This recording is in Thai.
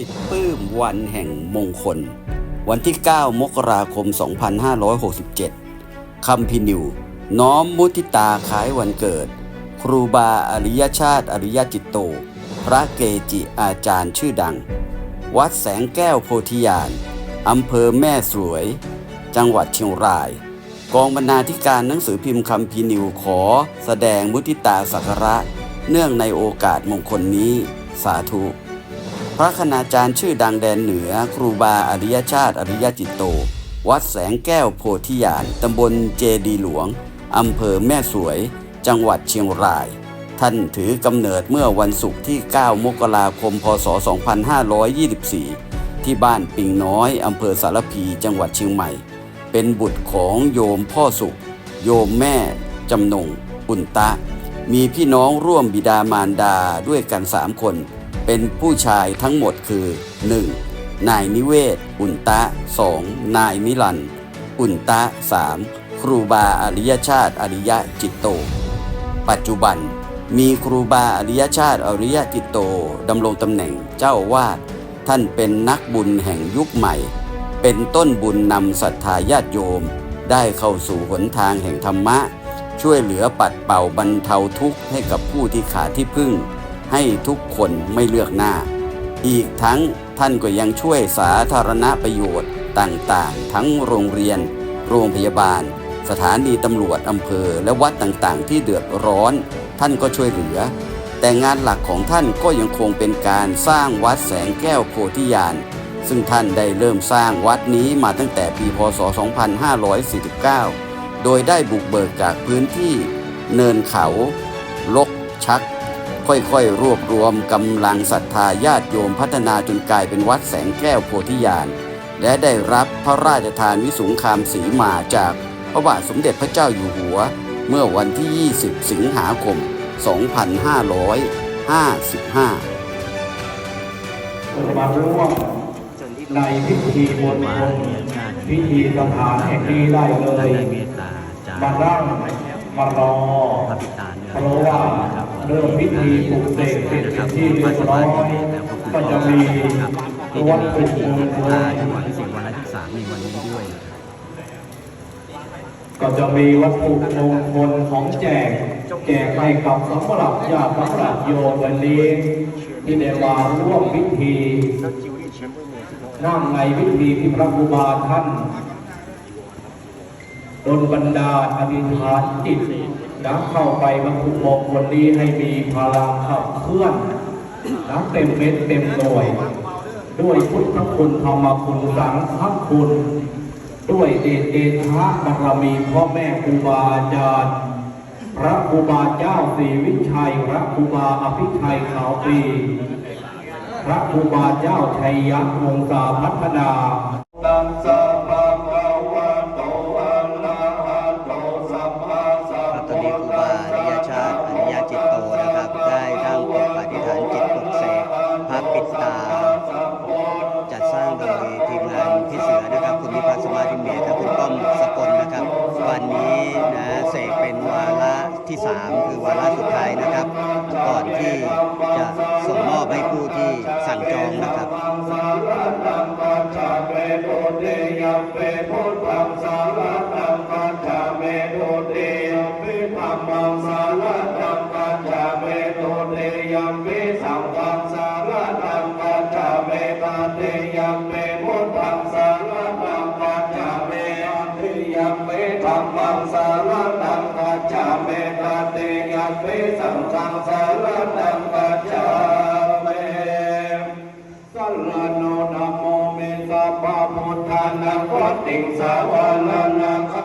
สิทธิ์ปื้มวันแห่งมงคล วันที่ 9 มกราคม 2567คำพินิว น้อมมุทิตาคล้ายวันเกิด ครูบาอริยชาติอริยจิตโต พระเกจิอาจารย์ชื่อดัง วัดแสงแก้วโพธิญาณอำเภอแม่สวย จังหวัดเชียงราย กองบรรณาธิการหนังสือพิมพ์คำพีนิวขอ แสดงมุทิตาสักการะ เนื่องในโอกาสมงคลนี้ สาธุ ระคณาจารย์ชื่อดังแดนเหนือ ครูบาอริยชาติ อริยจิตโต วัดแสงแก้วโพธิญาณตำบลเจดีหลวง อำเภอแม่สวย จังหวัดเชียงราย ท่านถือกำเนิดเมื่อวันศุกร์ที่ 9 มกราคม พศ 2524 ที่บ้านปิงน้อยอำเภอสารพีจังหวัดเชียงใหม่ เป็นบุตรของโยมพ่อสุข โยมแม่จำนง อุนตะ มีพี่น้องร่วมบิดามารดาด้วยกันสามคน เป็นผู้ชายทั้งหมดคือ 1. นายนิเวศ อุนตะ 2. นายนิรันอุนตะ 3. ครูบาอริยชาติอริยจิตโต ปัจจุบันมีครูบาอริยชาติอริยจิตโตดำรงตำแหน่งเจ้าวาดท่านเป็นนักบุญแห่งยุคใหม่ เป็นต้นบุญนำศรัทธาญาติโยม ได้เข้าสู่หนทางแห่งธรรมะ ช่วยเหลือปัดเป่าบรรเทาทุกข์ให้กับผู้ที่ขาดที่พึ่ง ให้ทุกคนไม่เลือกหน้า อีกทั้งท่านก็ยังช่วยสาธารณประโยชน์ต่างๆ ทั้งโรงเรียน โรงพยาบาล สถานีตำรวจอำเภอและวัดต่างๆ ที่เดือดร้อน ท่านก็ช่วยเหลือ แต่งานหลักของท่านก็ยังคงเป็นการสร้างวัดแสงแก้วโพธิญาณซึ่งท่านได้เริ่มสร้างวัดนี้มาตั้งแต่ปีพศ 2549 โดยได้บุกเบิกจากพื้นที่เนินเขา ลกชัก ค่อยๆ รวบรวมกำลังศรัทธาญาติโยมพัฒนาจนกลายเป็นวัดแสงแก้วโพธิญาณ และได้รับพระราชทานวิสุงคามศรีมาจากพระบาทสมเด็จพระเจ้าอยู่หัว เมื่อวันที่ 20 สิงหาคม 2555 มาร่วมในพิธีมนต์พิธีสถานแห่งนี้ได้เลได้ยเมตตาจากมานั่งมารอพระบิดาเนี่ยเพราะว่า เริ่มพิธีปลุกเสกเสร็จเป็นที่เรียบร้อยก็จะมีวัจะตมีถุพิธีมงคลางวัดที่สิงห์วันที่สามในวันนี้ด้วย ก็จะมีวัตถุมงคลของแจก แจกให้กับสำหรับญาติสำหรับโยมวันนี้ที่ได้มาร่วมพิธีนั่งในพิธีที่พระครูบาท่านดลบันดาอธิษฐานจิต นะเข้าไปบรรทุมงคลนี้ให้มีพลังขับเคลื่อนนะเต็มเม็ดเต็มหน่วย ด้วยพุทธคุณธรรมคุณสังฆคุณ ด้วยเดชเดชะบารมีพ่อแม่ครูบาอาจารย์พระครูบาเจ้าศรีวิชัย พระครูบาอภิชัยขาวปีพระครูบาเจ้าชัยยักษ์วงศาพัฒนาตัสสะ นะครับคุณนิพัฒน์สมาธิเมธคุณป้อมสกลนะครับ วันนี้นะเสกเป็นวาระที่ 3 คือวาระสุดท้ายนะครับ ก่อนที่จะส่งมอบให้ผู้ที่สั่งจองนะครับเมโดเตยังสารนัง ยัมเปธรรมังสารนังกัจจาเมตาเตยัมเปสังฆังสารนังกัจจาเมสัลลโนนะโมเมสัพพะพุทธานังวัตติงสาวาลานัง